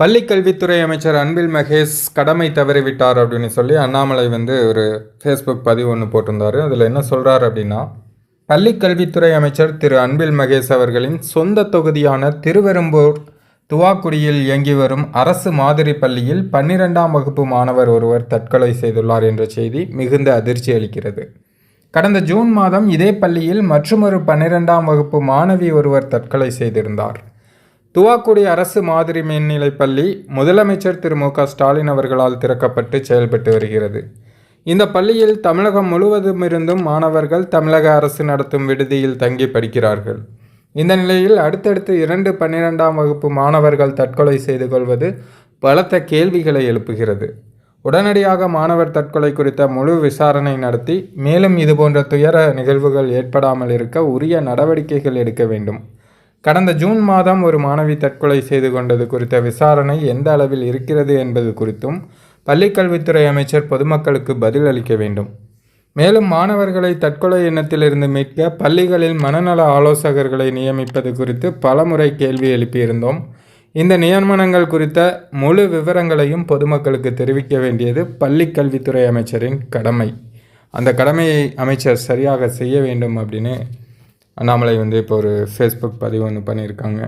பள்ளி கல்வித்துறை அமைச்சர் அன்பில் மகேஷ் கடமை தவறிவிட்டார் அப்படின்னு சொல்லி அண்ணாமலை வந்து ஒரு ஃபேஸ்புக் பதிவு ஒன்று போட்டிருந்தார். அதில் என்ன சொல்கிறார் அப்படின்னா பள்ளி கல்வித்துறை அமைச்சர் திரு அன்பில் மகேஷ் அவர்களின் சொந்த தொகுதியான திருவெரும்பூர் துவாக்குடியில் இயங்கி வரும் அரசு மாதிரி பள்ளியில் பன்னிரெண்டாம் வகுப்பு மாணவர் ஒருவர் தற்கொலை செய்துள்ளார் என்ற செய்தி மிகுந்த அதிர்ச்சி அளிக்கிறது. கடந்த ஜூன் மாதம் இதே பள்ளியில் மற்றொரு பன்னிரெண்டாம் வகுப்பு மாணவி ஒருவர் தற்கொலை செய்திருந்தார். துவாக்குடி அரசு மாதிரி மேல்நிலைப் பள்ளி முதலமைச்சர் திரு மு க ஸ்டாலின் அவர்களால் திறக்கப்பட்டு செயல்பட்டு வருகிறது. இந்த பள்ளியில் தமிழகம் முழுவதும் இருந்தும் மாணவர்கள் தமிழக அரசு நடத்தும் விடுதியில் தங்கி படிக்கிறார்கள். இந்த நிலையில் அடுத்தடுத்து இரண்டு பன்னிரெண்டாம் வகுப்பு மாணவர்கள் தற்கொலை செய்து கொள்வது பலத்த கேள்விகளை எழுப்புகிறது. உடனடியாக மாணவர் தற்கொலை குறித்த முழு விசாரணை நடத்தி மேலும் இதுபோன்ற துயர நிகழ்வுகள் ஏற்படாமல் இருக்க உரிய நடவடிக்கைகள் எடுக்க வேண்டும். கடந்த ஜூன் மாதம் ஒரு மாணவி தற்கொலை செய்து கொண்டது குறித்த விசாரணை எந்த அளவில் இருக்கிறது என்பது குறித்தும் பள்ளிக்கல்வித்துறை அமைச்சர் பொதுமக்களுக்கு பதில் அளிக்க வேண்டும். மேலும் மாணவர்களை தற்கொலை எண்ணத்திலிருந்து மீட்க பள்ளிகளில் மனநல ஆலோசகர்களை நியமிப்பது குறித்து பலமுறை கேள்வி எழுப்பியிருந்தோம். இந்த நியமனங்கள் குறித்த முழு விவரங்களையும் பொதுமக்களுக்கு தெரிவிக்க வேண்டியது பள்ளிக்கல்வித்துறை அமைச்சரின் கடமை. அந்த கடமையை அமைச்சர் சரியாக செய்ய வேண்டும் அப்படின்னு அண்ணாமலை வந்து இப்போ ஒரு ஃபேஸ்புக் பதிவு ஒன்று பண்ணியிருக்காங்க.